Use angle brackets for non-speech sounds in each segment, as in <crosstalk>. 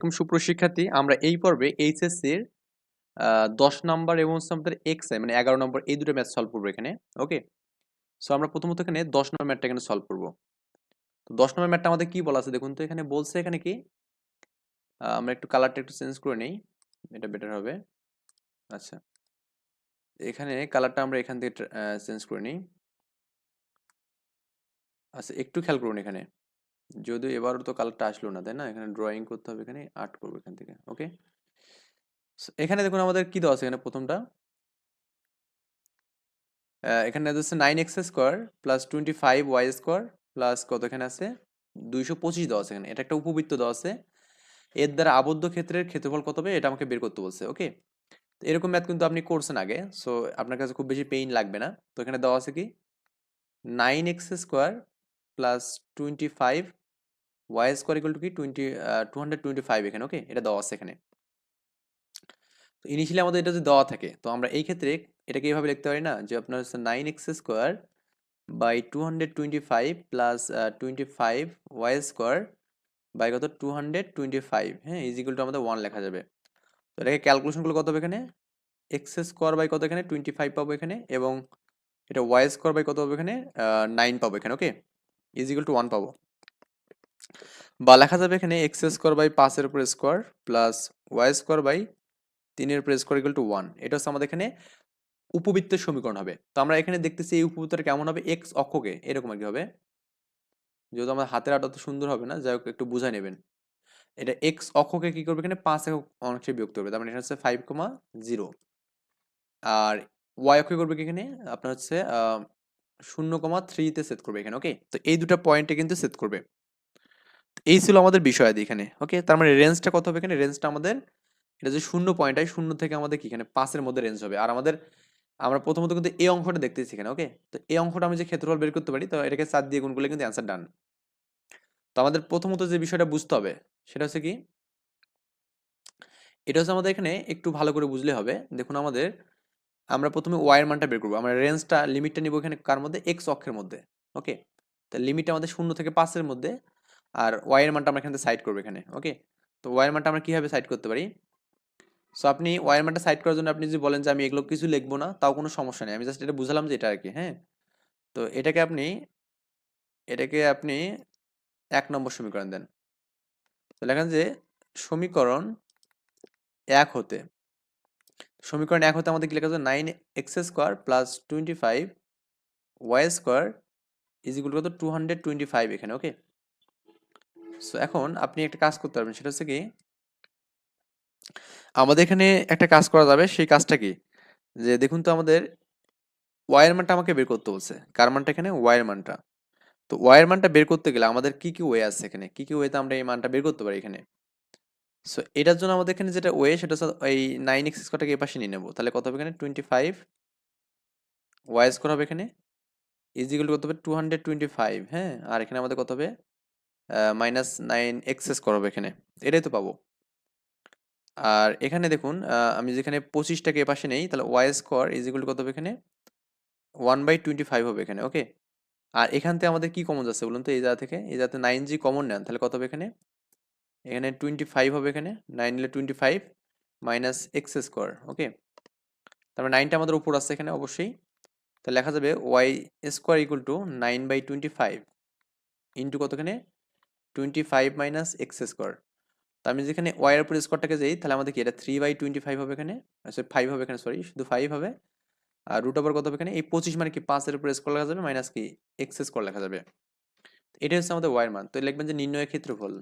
এরকম সুপ্রশিক্ষার্থী, আমরা এই পর্বে এইচএসসির দশ নম্বর এবং আমাদের এক্স মানে এগারো নম্বর এই দুটো ম্যাথ সলভ করব এখানে ওকে সো আমরা প্রথমত এখানে দশ নম্বর ম্যাথটা এখানে সলভ করব। তো দশ নম্বর ম্যাথটা আমাদের কি বলা আছে দেখুন তো, এখানে বলছে এখানে কি? আমরা একটু কালারটা একটু চেঞ্জ করে নেই, এটা বেটার হবে। আচ্ছা। এখানে কালারটা আমরা এখান থেকে চেঞ্জ করে নিই। আচ্ছা একটু খেয়াল করুন এখানে। যদিও এবারও তো কালারটা আসলো না, তাই না? এখানে ড্রয়িং করতে হবে, এখানে আর্ট করব এখান থেকে ওকে এখানে দেখুন আমাদের কি দেওয়া আছে এখানে প্রথমটা? এখানে হচ্ছে nine X square plus twenty five Y square plus কত এখানে আছে? দুইশো পঁচিশ দেওয়া আছে এখানে, এটা একটা উপবৃত্ত দেওয়া আছে। এর দ্বারা আবদ্ধ ক্ষেত্রের ক্ষেত্রফল কত হবে? এটা আমাকে বের করতে বলছে ওকে এরকম ম্যাথ কিন্তু আপনি করছেন আগে সো আপনার কাছে খুব বেশি পেইন লাগবে না। তো এখানে দেওয়া আছে কি? Nine X square plus twenty five Y square equal to কি? Twenty two hundred twenty five এখানে ওকে এটা দেওয়া আছে এখানে। তো ইনিশিয়ালি আমাদের এটা যদি দেওয়া থাকে, তো আমরা এই ক্ষেত্রে এটাকে এইভাবে লিখতে পারি না যে আপনার হচ্ছে nine X square by two hundred twenty five plus twenty five Y square by কত? টু হান্ড্রেড টোয়েন্টি ফাইভ হ্যাঁ ইজিকুয়াল টু আমাদের ওয়ান লেখা যাবে। তো এটাকে ক্যালকুলেশন করলে কত হবে এখানে? এক্স স্কোয়ার বাই কত এখানে? টোয়েন্টি ফাইভ পাবো এখানে এবং এটা ওয়াই স্কোয়ার বাই কত হবে এখানে? নাইন পাবো এখানে ওকে ইজিকুয়াল টু ওয়ান পাবো। বা লেখা যাবে এখানে এক্স স্কোয়ার বাই পাঁচের উপর square plus Y square by তিনের উপর স্কোয়ার ইকুয়াল টু ওয়ান এটা হচ্ছে আমাদের এখানে উপবৃত্তের সমীকরণ হবে। তো আমরা এখানে দেখতেছি এই উপবৃত্তটা কেমন হবে? এক্স অক্ষকে এরকম আর কি হবে। যেহেতু আমার হাতের আটা তো সুন্দর হবে না, যাই হোক, একটু বুঝাই নেবেন। এটা এক্স অক্ষকে কি করবে এখানে? পাঁচ একক অংশে বিভক্ত করবে। তার মানে এটা হচ্ছে ফাইভ কমা জিরো আর ওয়াই অক্ষে করবে কি এখানে? আপনার হচ্ছে শূন্য কমা থ্রিতে সেট করবে এখানে ওকে তো এই দুটো পয়েন্টে কিন্তু সেট করবে। এই ছিল আমাদের বিষয়াদি এখানে ওকে তার মানে রেঞ্জটা কত হবে এখানে? রেঞ্জটা আমাদের, এটা যে শূন্য পয়েন্ট হয় শূন্য থেকে আমাদের কি এখানে? পাঁচের মধ্যে রেঞ্জ হবে। আর আমাদের, আমরা প্রথমত কিন্তু এই অংশটা দেখতেছি এখানে ওকে তো এই অংশটা আমি যে ক্ষেত্রফল বের করতে পারি, তো এটাকে চার দিয়ে গুণ করলে কিন্তু অ্যান্সার ডান তো আমাদের প্রথমত যে বিষয়টা বুঝতে হবে, সেটা হচ্ছে কি, এটা হচ্ছে আমাদের এখানে একটু ভালো করে বুঝলে হবে। দেখুন আমাদের, আমরা প্রথমে ওয়াইয়ের মানটা বের করব। আমরা রেঞ্জটা লিমিটটা নিব এখানে কার মধ্যে? এক্স অক্ষের মধ্যে ওকে তো লিমিটটা আমাদের শূন্য থেকে পাঁচের মধ্যে আর ওয়াইয়ের মানটা আমরা এখানে সাইড করব এখানে ওকে তো ওয়াইয়ের মানটা আমরা কীভাবে সাইড করতে পারি? সো আপনি ওয়াইয়ের মানটা সাইড করার জন্য আপনি যদি বলেন যে আমি এগুলো কিছু লিখব না, তাও কোনো সমস্যা নেই। আমি জাস্ট এটা বুঝালাম যে এটা আর কি হ্যাঁ? তো এটাকে আপনি এটাকে আপনি এক নম্বর সমীকরণ দেন। তো লেখেন যে সমীকরণ এক হতে, সমীকরণ এক হতে আমাদের কি লেখা আছে? Nine X square plus twenty five Y square is equal কত? টু হান্ড্রেড টোয়েন্টি ফাইভ এখানে ওকে সো এখন আপনি একটা কাজ করতে পারবেন, সেটা হচ্ছে কি আমাদের এখানে একটা কাজ করা যাবে, সেই কাজটা কি? যে দেখুন তো আমাদের ওয়াইয়ের মানটা আমাকে বের করতে বলছে। কার মানটা এখানে? ওয়াইয়ের মানটা তো ওয়াইয়ের মানটা বের করতে গেলে আমাদের কি কি ওয়ে আছে এখানে? কি কি ওয়েতে আমরা এই মানটা বের করতে পারি এখানে? সো এটার জন্য আমাদের এখানে যেটা ওয়ে সেটা এই নাইন এক্স স্কোয়ারটাকে এই পাশে নিয়ে নেব। তাহলে কত হবে এখানে? টোয়েন্টি ফাইভ ওয়াই স্কোয়ার হবে এখানে। ইজিগুলো কত হবে? টু হান্ড্রেড টোয়েন্টি ফাইভ হ্যাঁ? আর এখানে আমাদের কত হবে? মাইনাস নাইন এক্স স্কোয়ার হবে এখানে। এটাই তো পাবো। আর এখানে দেখুন আমি যেখানে পঁচিশটাকে পাশে নেই, তাহলে ওয়াই স্কোয়ার ইজিগুলো কত হবে এখানে? ওয়ান বাই টোয়েন্টি ফাইভ হবে এখানে ওকে আর এখান থেকে আমাদের কি কমন যাচ্ছে বলুন তো, এই জায়গা থেকে? এই জায়গাতে নাইন জি কমন নেন, তাহলে কত হবে এখানে? এখানে টোয়েন্টি ফাইভ হবে এখানে নাইন নিলে twenty five minus X square okay তারপরে নাইনটা আমাদের উপর আসছে এখানে, অবশ্যই। তো লেখা যাবে Y square equal to nine by twenty five into কত এখানে? Twenty five minus X square তো আমি যেখানে ওয়াইয়ের উপর স্কোয়ারটাকে যাই, তাহলে আমাদের কি এটা থ্রি বাই টোয়েন্টি ফাইভ হবে এখানে? সরি ফাইভ হবে এখানে সরি শুধু ফাইভ হবে। আর রুট ওভার কত হবে এখানে? এই পঁচিশ মানে কি পাঁচের উপর স্কোয়ার লেখা যাবে মাইনাস কি এক্স স্কোয়ার লেখা যাবে। এটা হচ্ছে আমাদের ওয়াইয়ের মান। তো লিখবেন যে নির্ণয়ের ক্ষেত্রফল।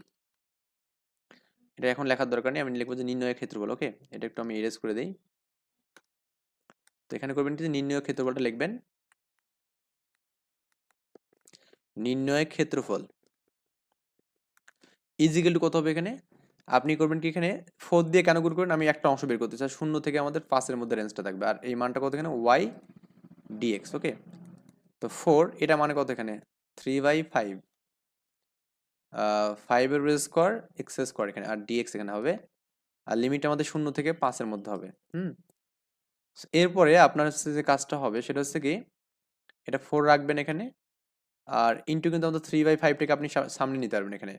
এটা এখন লেখার দরকার নেই, আমি লিখব যে নির্ণয়ের ক্ষেত্রফল ওকে এটা একটু আমি এরেজ করে দিই। তো এখানে করবেন কি নির্ণয় ক্ষেত্রফলটা লিখবেন। নির্ণয় ক্ষেত্রফল। ইজিক্যাল টু কত হবে এখানে? আপনি করবেন কি এখানে? ফোর দিয়ে কেন গুণ করবেন? আমি একটা অংশ বের করতে চাই। শূন্য থেকে আমাদের পাঁচের মধ্যে রেঞ্জটা থাকবে। আর এই মানটা কত এখানে? ওয়াই ডিএক্স ওকে তো ফোর এটা মানে কত এখানে? থ্রি বাই ফাইভ ফাইভের স্কোয়ার এক্স স্কোয়ার এখানে। আর ডিএক্স এখানে হবে। আর লিমিট আমাদের শূন্য থেকে পাঁচের মধ্যে হবে। হুম? এরপরে আপনার হচ্ছে যে কাজটা হবে, সেটা হচ্ছে কি? এটা ফোর রাখবেন এখানে। আর ইন্টু কিন্তু আমাদের থ্রি বাই ফাইভটাকে আপনি সামনে নিতে পারবেন এখানে।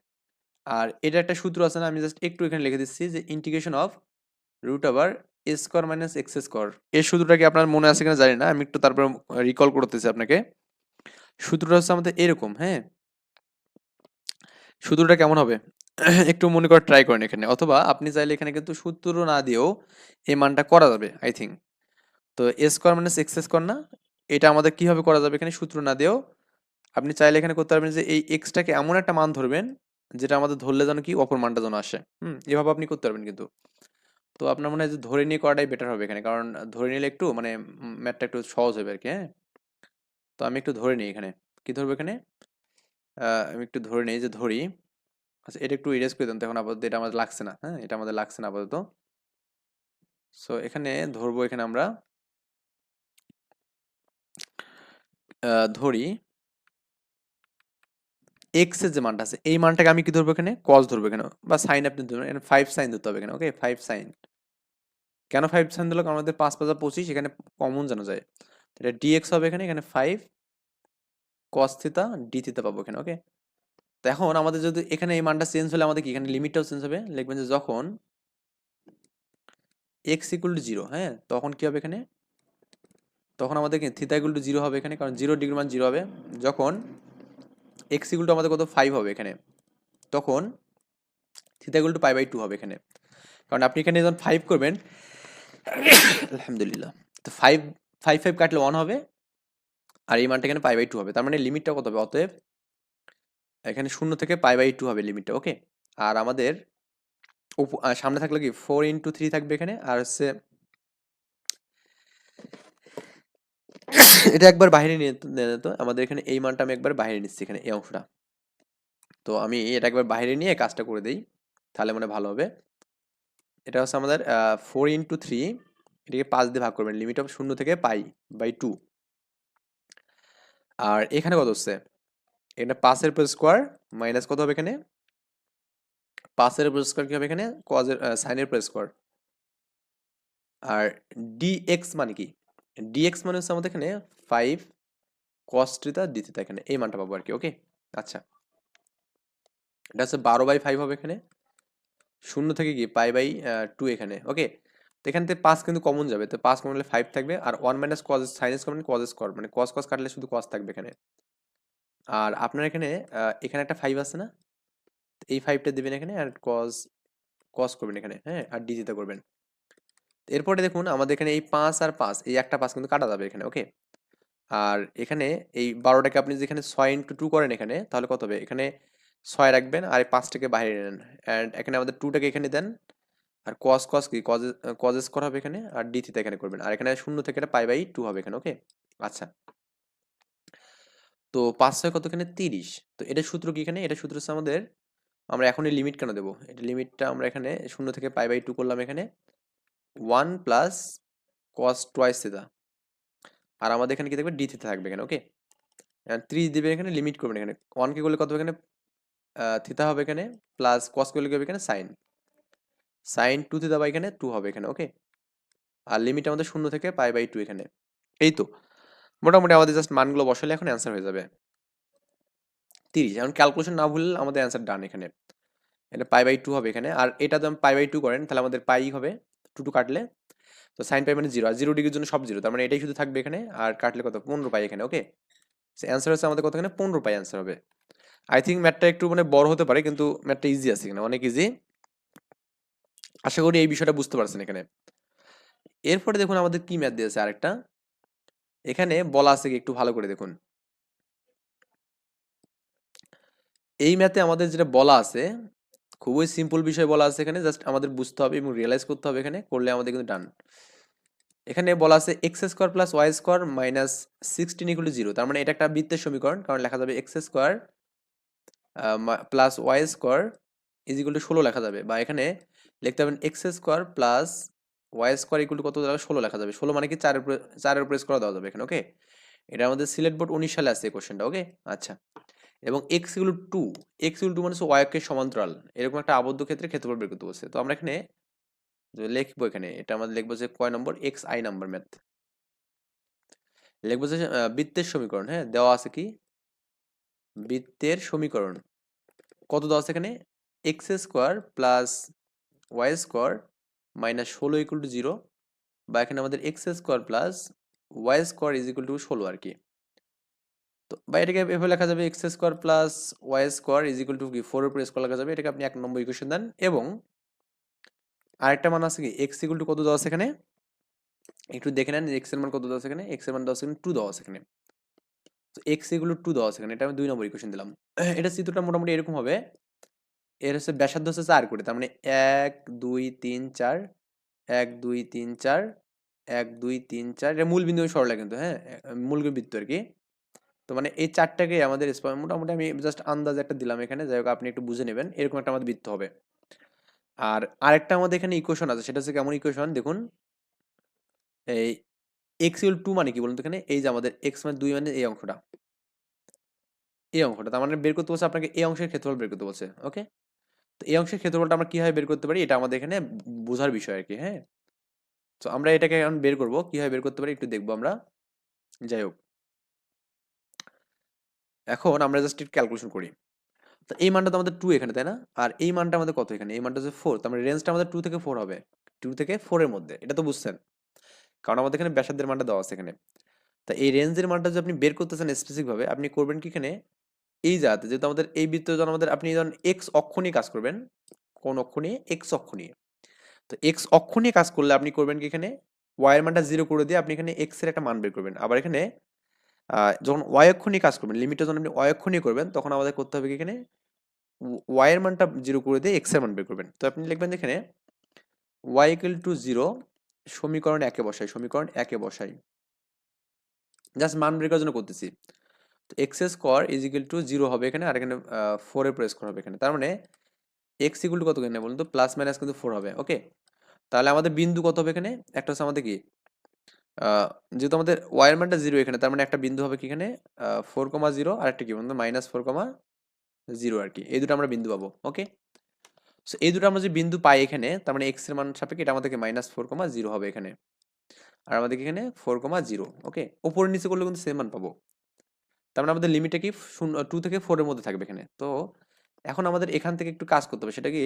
আর এটা একটা সূত্র আছে না, আমি জাস্ট একটু এখানে লিখে দিচ্ছি যে ইন্টিগ্রেশন অফ রুট আবার A square minus X square এই সূত্রটা কি আপনার মনে আছে কিনা জানি না, আমি একটু তারপর রিকল করতেছি আপনাকে। সূত্রটা হচ্ছে আমাদের এরকম হ্যাঁ? সূত্রটা কেমন হবে? <clears throat> একটু মনে করে ট্রাই করেন এখানে। অথবা আপনি চাইলে এখানে কিন্তু সূত্র না দিয়েও এই মানটা করা যাবে আই থিঙ্ক তো A square minus X square না, এটা আমাদের কীভাবে করা যাবে এখানে সূত্র না দিয়েও? আপনি চাইলে এখানে করতে পারবেন যে এই এক্সটাকে এমন একটা মান ধরবেন যেটা আমাদের ধরলে যেন কি অপর মানটা যেন আসে। হুম, এভাবে আপনি করতে পারবেন কিন্তু। তো আপনার মনে হয় যে ধরে নিয়ে করাটাই বেটার হবে এখানে। কারণ ধরে নিলে একটু মানে ম্যাথটা একটু সহজ হবে আর কি হ্যাঁ? তো আমি একটু ধরে নিই এখানে। কি ধরবো এখানে? আমি একটু ধরে নিই যে ধরি। আচ্ছা এটা একটু ইরেজ করে দেন তো এখন আপাতত এটা আমাদের লাগছে না হ্যাঁ? এটা আমাদের লাগছে না আপাতত। সো এখানে ধরবো এখানে আমরা। ধরি। এক্সের যে মানটা আছে, এই মানটাকে আমি কি ধরবো এখানে? কস ধরবো এখানে। বা সাইন আপনি ধরবেন এখানে ফাইভ সাইন ধরতে হবে এখানে ওকে ফাইভ সাইন কেন ফাইভ সাইন দিল? কারণ আমাদের পাঁচ পাঁচা পঁচিশ, এখানে কমন জানা যায়। এটা ডিএক্স হবে এখানে এখানে ফাইভ কস থিতা ডি থিতা পাবো এখানে ওকে তো এখন আমাদের যদি এখানে এই মানটা চেঞ্জ হলে আমাদের কি, এখানে লিমিটটাও চেঞ্জ হবে? লিখবেন যে যখন এক্স ইকুয়াল টু জিরো হ্যাঁ? তখন কি হবে এখানে? তখন আমাদের থিতা ইকুয়াল টু জিরো হবে এখানে, কারণ জিরো ডিগ্রি মান জিরো হবে। যখন এক্স ইকুয়াল টু আমাদের কত? ফাইভ হবে এখানে। তখন theta equal to pi by two হবে এখানে। কারণ আপনি এখানে যখন ফাইভ করবেন, আলহামদুলিল্লাহ, তো ফাইভ ফাইভ ফাইভ কাটলে ওয়ান হবে, আর এই মানটা এখানে পাই বাই টু হবে। তার মানে লিমিটটা কত হবে? অতএব এখানে শূন্য থেকে পাই বাই টু হবে লিমিটটা ওকে আর আমাদের সামনে থাকলে কি? ফোর ইন্টু থ্রি থাকবে এখানে, আর হচ্ছে এটা একবার বাইরে নিয়ে তো- আমাদের এখানে এই মানটা আমি একবার বাইরে নিচ্ছি এখানে, এই অংশটা। তো আমি এটা একবার বাইরে নিয়ে কাজটা করে দিই, তাহলে মানে ভালো হবে। এটা হচ্ছে আমাদের ফোর ইন্টু থ্রি এটাকে পাঁচ দিয়ে ভাগ করবেন। লিমিট অফ শূন্য থেকে পাই বাই টু আর এখানে কত হচ্ছে? এখানে পাঁচের উপর স্কোয়ার মাইনাস কত হবে এখানে? পাঁচের উপর স্কোয়ার কি হবে এখানে? কজের সাইনের উপর স্কোয়ার আর ডি এক্স মানে কি? ডিএক্স মানে হচ্ছে আমাদের এখানে ফাইভ কস থিতা ডি এখানে। এই মানটা পাবো আর কি ওকে আচ্ছা। এটা হচ্ছে বারো বাই ফাইভ হবে এখানে। শূন্য থেকে কি? পাই বাই টু এখানে ওকে তো এখান থেকে পাঁচ কিন্তু কমন যাবে। তো পাঁচ কমন হলে ফাইভ থাকবে আর one minus cos sinus common cos square মানে কস কস কাটলে শুধু কস থাকবে এখানে। আর আপনার এখানে এখানে একটা ফাইভ আছে না? এই ফাইভটা দেবেন এখানে আর কজ কস করবেন এখানে হ্যাঁ? আর ডি দিতে করবেন। এরপরে দেখুন আমাদের এখানে এই পাঁচ আর পাঁচ, এই একটা পাঁচ কিন্তু কাটা যাবে এখানে ওকে আর এখানে এই বারোটাকে আপনি যেখানে ছয় ইন্টু টু করেন এখানে, তাহলে কত হবে? এখানে ছয় রাখবেন আর এই পাঁচটাকে বাইরে নেন। অ্যান্ড এখানে আমাদের টুটাকে এখানে দেন। আর কস কস কি? কজ কজ স্কোয়ার হবে এখানে আর ডি থিতা এখানে করবেন। আর এখানে শূন্য থেকে এটা পাই বাই টু হবে এখানে ওকে আচ্ছা। তো পাঁচ ছয় কত এখানে তিরিশ। তো এটা সূত্র কি এখানে? এটা সূত্র হচ্ছে আমাদের, আমরা এখন এই লিমিট কেন দেবো? এটা লিমিটটা আমরা এখানে শূন্য থেকে পাই বাই টু করলাম এখানে। One plus cos twice theta আর আমাদের এখানে কি থাকবে? ডি থিতা থাকবে এখানে ওকে ত্রিশ দিবে এখানে লিমিট করবেন এখানে। ওয়ানকে করলে কত এখানে? থিতা হবে এখানে প্লাস কস করলে কি হবে এখানে? সাইন সাইন টু থিতা বা এখানে টু হবে এখানে ওকে আর লিমিট আমাদের শূন্য থেকে পাই বাই টু এখানে। এই তো। মোটামুটি আমাদের জাস্ট মানগুলো বসালে এখন অ্যান্সার হয়ে যাবে। তিরিশ। এখন ক্যালকুলেশন না ভুললে আমাদের অ্যান্সার ডান এখানে। এটা পাই বাই টু হবে এখানে। আর এটা যদি পাই বাই টু করেন, তাহলে আমাদের পাই হবে টু টু কাটলে, তো সাইন পাই মানে জিরো আর জিরো ডিগ্রির জন্য সব জিরো তার মানে এটাই শুধু থাকবে এখানে, আর কাটলে কত? পনেরো পাই এখানে ওকে অ্যান্সার হচ্ছে আমাদের কত এখানে পনেরো পাই অ্যান্সার হবে। আই থিঙ্ক ম্যাথটা একটু মানে বড় হতে পারে, কিন্তু ম্যাথটা ইজি আছে এখানে, অনেক ইজি আশা করি এই বিষয়টা বুঝতে পারছেন এখানে। এরপরে দেখুন আমাদের কি ম্যাথ দিয়েছে আরেকটা। এখানে বলা আছে একটু ভালো করে দেখুন। এই ম্যাথে আমাদের যেটা বলা আছে খুবই সিম্পল বিষয় বলা আছে এখানে জাস্ট আমাদের বুঝতে হবে এবং রিয়েলাইজ করতে হবে এখানে, করলে আমাদের কিন্তু ডান এখানে বলা আছে x square plus y square minus sixteen equal zero তার মানে এটা একটা বৃত্তের সমীকরণ, কারণ লেখা যাবে x square plus y square is equal to ষোলো লেখা যাবে, বা এখানে লিখতে হবে x square plus y square equal to কত দেওয়া ষোলো লেখা যাবে, ষোলো মানে কি চারের উপরে চারের উপরে স্কোয়ার দেওয়া যাবে এখানে ওকে এটা আমাদের সিলেট বোর্ড উনিশ সালে আসছে এই কোশ্চেনটা ওকে আচ্ছা। এবং x equal to x equal to মানে হচ্ছে ওয়াই এর সমান্তরাল। এরকম একটা আবদ্ধ ক্ষেত্রে ক্ষেত্রফল বের করতে বলছে। তো আমরা এখানে লিখব এখানে, এটা আমাদের লিখব যে কয় নম্বর? এক্স আই নাম্বার ম্যাথ লিখব যে বৃত্তের সমীকরণ হ্যাঁ? দেওয়া আছে কি? বৃত্তের সমীকরণ। কত দেওয়া আছে এখানে? X square plus y square minus ষোলো ইকুয়াল টু জিরো বা এখানে আমাদের x square plus y square is equal to ষোলো আর কি। তো বা এটাকে এভাবে লেখা যাবে x square plus y square is equal to কি? ফোর উপরে স্কোয়ার লেখা যাবে, এটাকে আপনি এক নম্বর ইকুয়েশন দেন এবং আরেকটা মান আছে কি? এক্স ইকুয়াল টু কত দেওয়া এখানে? একটু দেখে নেন এক্সের মান কত দেওয়া এখানে? এক্সের মান দেওয়া আছে টু দেওয়া এখানে। তো এক্স এগুলো টু দেওয়া এখানে, এটা আমি দুই নম্বর ইকুয়েশন দিলাম। <clears throat> এটা চিত্রটা মোটামুটি এরকম হবে, এর হচ্ছে ব্যাসার্ধ হচ্ছে চার কোটি তার মানে এক, দুই, তিন, চার, এক, দুই, তিন, চার, এক, দুই, তিন, চার, এটা মূল বিন্দু সরলা কিন্তু হ্যাঁ? মূল বৃত্ত আর কি। তো মানে এই চারটাকে আমাদের মোটামুটি আমি জাস্ট আন্দাজ একটা দিলাম এখানে। যাই হোক, আপনি একটু বুঝে নেবেন। এরকম একটা আমাদের বৃত্ত হবে। আর আরেকটা আমাদের এখানে ইকুয়েশন আছে। সেটা হচ্ছে কেমন ইকুয়েশন দেখুন। এই এক্স ইউল টু মানে কি বলুন তো এখানে? এই যে আমাদের এক্স মানে দুই মানে এই অংশটা। এই অংশটা। তার মানে বের করতে বলছে আপনাকে এই অংশের ক্ষেত্রফল বের করতে বলছে। ওকে তো এই অংশের ক্ষেত্রফলটা আমরা কীভাবে বের করতে পারি? এটা আমাদের এখানে বোঝার বিষয় আর কি হ্যাঁ? তো আমরা এটাকে এখন বের করব। কীভাবে বের করতে পারি? একটু দেখব আমরা। যাই হোক। এখন আমরা জাস্ট একটু ক্যালকুলেশন করি। তো এই মানটা তো আমাদের টু এখানে, তাই না? আর এই মানটা আমাদের কত এখানে? এই মানটা হচ্ছে ফোর তার মানে রেঞ্জটা আমাদের টু থেকে ফোর হবে। টু থেকে ফোরের মধ্যে, এটা তো বুঝছেন। কারণ আমাদের এখানে ব্যাসার্ধের মানটা দেওয়া আছে এখানে। তা এই রেঞ্জের মানটা যদি আপনি বের করতে করতেছেন স্পেসিফিকভাবে আপনি করবেন কি এখানে? এই জায়গাতে, যেহেতু আমাদের এই বৃত্ত যখন আমাদের আপনি যখন এক্স অক্ষ নিয়ে কাজ করবেন, কোন অক্ষ নিয়ে এক্স অক্ষ নিয়ে তো এক্স অক্ষ নিয়ে কাজ করলে আপনি করবেন কি এখানে? ওয়াইয়ের মানটা জিরো করে দিয়ে আপনি এখানে এক্সের একটা মান বের করবেন। আবার এখানে যখন নিয়ে কাজ করবেন লিমিটটা যখন আপনি নিয়ে করবেন, তখন আমাদের করতে হবে এখানে? ওয়াই এর মানটা জিরো করে দিয়ে এক্সের মান বের করবেন। তো আপনি লিখবেন এখানে ওয়াই ইকুয়াল টু জিরো সমীকরণ একে বসাই, সমীকরণ একে বসাই। জাস্ট মান বের করার জন্য করতেছি। তো x square is equal to zero হবে এখানে, আর এখানে ফোর প্রেস করা হবে এখানে। তার মানে এক্স ইকুয়াল টু কত কিনে বলুন তো প্লাস মাইনাস কিন্তু ফোর হবে ওকে তাহলে আমাদের বিন্দু কত হবে এখানে? একটা হচ্ছে আমাদের কি? যেহেতু আমাদের ওয়াই এর মানটা জিরো এখানে, তার মানে একটা বিন্দু হবে কি এখানে? ফোর কমা জিরো আর একটা কি? বলুন মাইনাস ফোর কমা জিরো আর কি। এই দুটো আমরা বিন্দু পাবো ওকে সো এই দুটো আমরা যে বিন্দু পাই এখানে, তার মানে এক্সের মান সাপেক্ষে এটা আমাদেরকে মাইনাস ফোর কমা জিরো হবে এখানে। আর আমাদের এখানে ফোর কমা জিরো ওকে উপর নিচে করলে কিন্তু সেম মান পাবো। তার মানে আমাদের লিমিটটা কি? শূন্য টু থেকে ফোরের মধ্যে থাকবে এখানে। তো, এখন আমাদের এখান থেকে একটু কাজ করতে হবে, সেটা কি?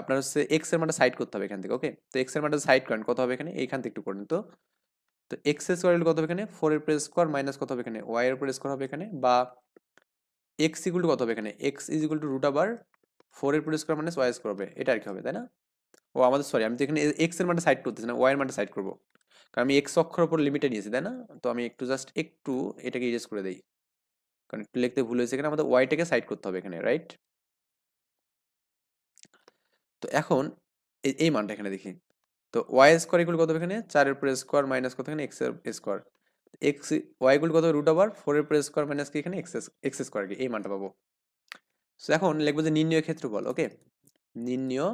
আপনার হচ্ছে এক্সের মানটা সাইড করতে হবে এখান থেকে ওকে তো এক্সের মানটা সাইড করেন, কত হবে এখানে? এইখান থেকে একটু করেন, তো তো এক্স স্কোয়ার কত হবে এখানে? ফোর এর প্রেস স্কোয়ার মাইনাস কত হবে এখানে? ওয়াই এর প্রেস স্কোয়ার হবে এখানে? বা এক্স ইকুয়াল টু কত হবে এখানে? X is equal to root আবার ফোর এর প্রেস স্কোয়ার মাইনাস ওয়াই স্কোয়ার হবে। এটা আর কি হবে, তাই না? ও, আমাদের সরি আমি তো এখানে এক্সের মানটা সাইড করতেছি না ওয়াই এর মানটা সাইড করব। কারণ আমি এক্স অক্ষর উপর লিমিটে নিয়েছি, তাই না? তো আমি একটু জাস্ট একটু এটাকে ইরেজ করে দেই। কারণ একটু লিখতে ভুল হয়েছে এখানে, আমাদের ওয়াইটাকে সাইড করতে হবে এখানে রাইট তো এখন এই এই মানটা এখানে দেখি। তো ওয়াই স্কোয়ার ইকুয়াল কত এখানে? চারের উপর স্কোয়ার মাইনাস কত এখানে? X square x y equal কত? রুট ওভার ফোর এর উপর স্কোয়ার মাইনাস কি এখানে? এক্স এক্স স্কোয়ার কি, এই মানটা পাবো। সো এখন লিখব যে নির্ণয় ক্ষেত্রফল ওকে নির্ণয়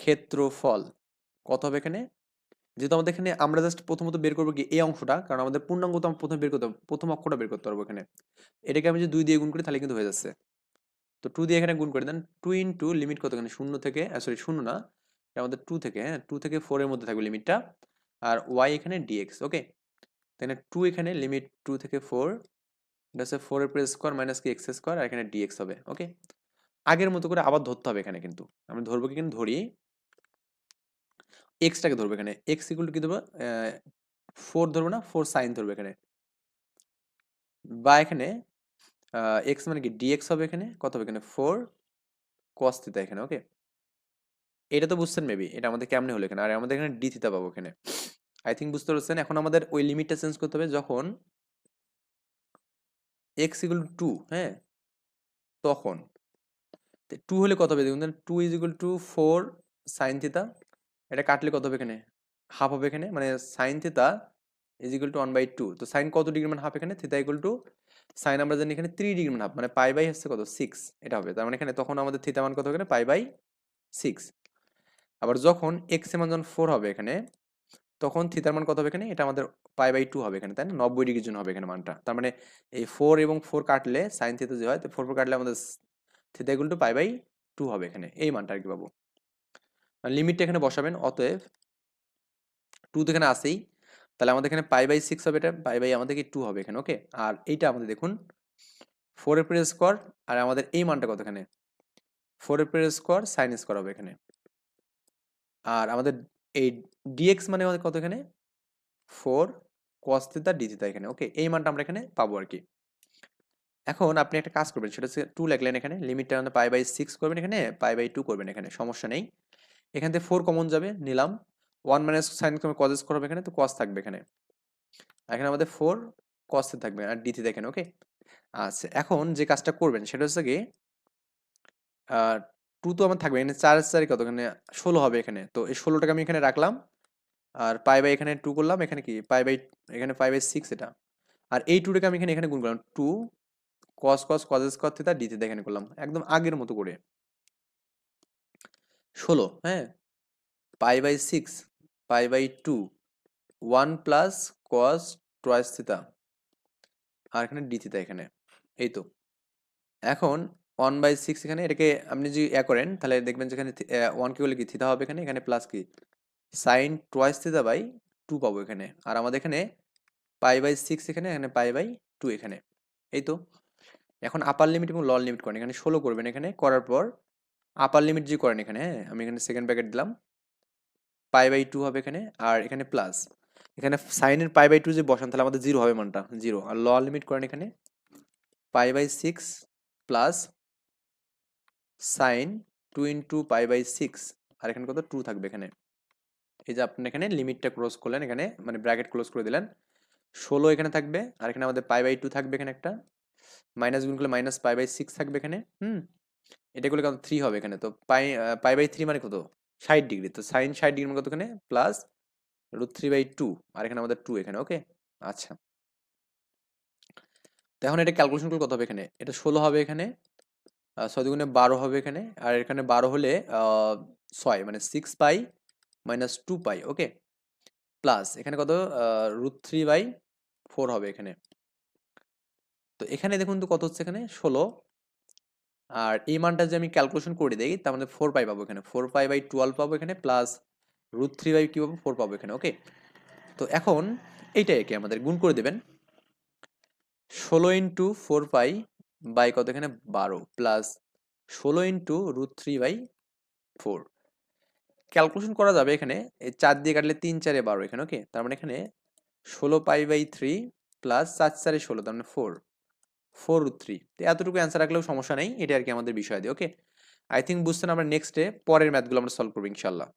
ক্ষেত্রফল কত হবে এখানে? যেহেতু আমাদের এখানে আমরা জাস্ট প্রথমত বের করব কি এই অংশটা, কারণ আমাদের পূর্ণাঙ্গ তো আমরা প্রথমে বের করতে প্রথম অক্ষটা বের করতে পারব এখানে। এটাকে আমি যদি দুই দিয়ে গুণ করি, তাহলে কিন্তু হয়ে যাচ্ছে। তো টু দিয়ে এখানে গুণ করে দেন টু ইন্টু লিমিট কত এখানে? শূন্য থেকে সরি শূন্য না আমাদের টু থেকে হ্যাঁ? টু থেকে ফোরের মধ্যে থাকবে লিমিটটা। আর ওয়াই এখানে ডিএক্স ওকে তাহলে টু এখানে লিমিট টু থেকে ফোর এটা হচ্ছে ফোর এর স্কোয়ার মাইনাস কি এক্স স্কোয়ার আর এখানে ডিএক্স হবে ওকে আগের মতো করে আবার ধরতে হবে এখানে কিন্তু। আমি ধরবো কি কিন্তু ধরি। এক্সটাকে ধরবো এখানে। এক্স ইকুয়াল কি ধরবো? ফোর ধরবো না ফোর সাইন ধরবো এখানে। বা এখানে এক্স মানে কি? ডিএক্স হবে এখানে, কত হবে এখানে? ফোর কস থিতা এখানে ওকে এটা তো বুঝছেন মেবি এটা আমাদের কেমনে হলো এখানে? আর আমাদের এখানে ডি থিতা পাবো এখানে। আই থিঙ্ক বুঝতে পারছেন? এখন আমাদের ওই লিমিটটা চেঞ্জ করতে হবে যখন এক্স ইকুয়াল টু হ্যাঁ? তখন। টু হলে কত হবে? দেখুন two is equal to four sine theta এটা কাটলে কত হবে এখানে? হাফ হবে এখানে মানে sine theta is equal to one by two তো সাইন কত ডিগ্রি মান হাফ এখানে? থিতা ইকুয়াল টু সাইন আমরা জানি এখানে থ্রি ডিগ্রি মান হাফ মানে পাই বাই হচ্ছে কত? সিক্স এটা হবে। তার মানে এখানে তখন আমাদের থিতা মান কত এখানে? পাই বাই সিক্স আবার যখন এক্সের মান যখন ফোর হবে এখানে, তখন থিতার মান কত হবে এখানে? এটা আমাদের পাই বাই টু হবে এখানে, তাই না? নব্বই ডিগ্রির জন্য হবে এখানে মানটা। তার মানে এই ফোর এবং ফোর কাটলে সাইন থিতা যে হয়, তো ফোর ফোর কাটলে আমাদের theta equal to pi by two হবে এখানে। এই মানটা আর কি পাবো লিমিটটা এখানে বসাবেন, অতএব টু তো এখানে আসেই তাহলে আমাদের এখানে পাই বাই সিক্স হবে এটা পাই বাই আমাদের কি টু হবে এখানে ওকে আর এইটা আমাদের দেখুন ফোর এর প্রেস স্কোয়ার আর আমাদের এই মানটা কত এখানে? ফোর এর পরের স্কোয়ার সাইন স্কোয়ার হবে এখানে। আর আমাদের এই ডিএক্স মানে আমাদের কত এখানে ফোর কস থিতা ডি থিতা এখানে। ওকে এই মানটা আমরা এখানে পাবো আর কি। এখন আপনি একটা কাজ করবেন, সেটা হচ্ছে টু লাগলেন এখানে, লিমিটটা আমাদের পাই বাই সিক্স করবেন এখানে পাই বাই টু করবেন এখানে, সমস্যা নেই। এখান থেকে ফোর কমন যাবে, নিলাম। One minus sine cos square হবে এখানে, তো কস থাকবে এখানে। এখানে আমাদের ফোর কসে থাকবে, আর ডিতে দেখেন ওকে আচ্ছা এখন যে কাজটা করবেন, সেটা হচ্ছে কি টু তো আমার থাকবে, এখানে চার চারি কত? এখানে ষোলো হবে এখানে। তো এই ষোলোটাকে আমি এখানে রাখলাম। আর পাই বাই এখানে টু করলাম, এখানে কি? পাই বাই, এখানে পাই বাই সিক্স এটা। আর এই টুটাকে আমি এখানে এখানে গুণ করলাম। Two cos cos cos square theta ডিতে এখানে করলাম। একদম আগের মতো করে। ষোলো হ্যাঁ? Pi by six pi by two one plus cos twice theta আর এখানে ডি থিতা এখানে। এই তো। এখন ওয়ান বাই সিক্স এখানে এটাকে আপনি যদি ইয়া করেন, তাহলে দেখবেন যেখানে ওয়ান কি বলে কি? থিতা হবে এখানে এখানে প্লাস কি sine twice theta by two পাবো এখানে। আর আমাদের এখানে পাই বাই সিক্স এখানে এখানে পাই বাই টু এখানে। এই তো। এখন আপার লিমিট এবং লর লিমিট করেন। এখানে ষোলো করবেন এখানে, করার পর আপার লিমিট যে করেন এখানে হ্যাঁ আমি এখানে সেকেন্ড ব্র্যাকেট দিলাম। পাই বাই টু হবে এখানে, আর এখানে প্লাস এখানে সাইনের পাই বাই টু যে বসান, তাহলে আমাদের জিরো হবে মানটা জিরো আর লর লিমিট করেন এখানে pi by six plus sine two into pi by six আর এখানে কত? টু থাকবে এখানে। এই যে আপনি এখানে লিমিটটা ক্লোজ করলেন, এখানে মানে ব্র্যাকেট ক্লোজ করে দিলেন। ষোলো এখানে থাকবে, আর এখানে আমাদের পাই বাই টু থাকবে এখানে একটা। মাইনাস গুণ করলে মাইনাস পাই বাই সিক্স থাকবে এখানে, হুম? এটা করলে কত? থ্রি হবে এখানে। তো পাই পাই বাই থ্রি মানে কত? ষাট ডিগ্রি তো সাইন ষাট ডিগ্রি মানে কত এখানে? Plus root three by two আর এখানে আমাদের টু এখানে ওকে আচ্ছা। তো এখন এটা ক্যালকুলেশন করলে কত হবে এখানে? এটা ষোলো হবে এখানে। ছয় দুগুণে বারো হবে এখানে। আর এখানে বারো হলে ছয় মানে six pi minus two pi okay plus এখানে কত? রুট থ্রি বাই ফোর হবে এখানে। তো এখানে দেখুন তো কত হচ্ছে এখানে? ষোলো। আর এই মানটা যে আমি ক্যালকুলেশন করে দিই, তার মধ্যে ফোর পাই পাবো এখানে। ফোর পাই বাই টুয়েলভ পাবো এখানে প্লাস রুট থ্রি বাই কী পাবো? ফোর পাবো এখানে ওকে তো এখন এইটাই কি আমাদের গুণ করে দেবেন। ষোলো ইন্টু ফোর পাই বাই কত? এখানে বারো প্লাস ষোলো into root three by four calculation করা যাবে এখানে, এই চার দিয়ে কাটলে তিন চারে বারো এখানে ওকে তার মানে এখানে ষোলো পাই বাই থ্রি প্লাস চার চারে ষোলো, তার মানে ফোর ফোর রুট থ্রি তো এতটুকু অ্যান্সার রাখলেও সমস্যা নেই এটা আর কি আমাদের বিষয় দিয়ে ওকে আই থিঙ্ক বুঝছেন আমরা নেক্সট ডে পরের ম্যাথগুলো আমরা সলভ করব ইনশাল্লাহ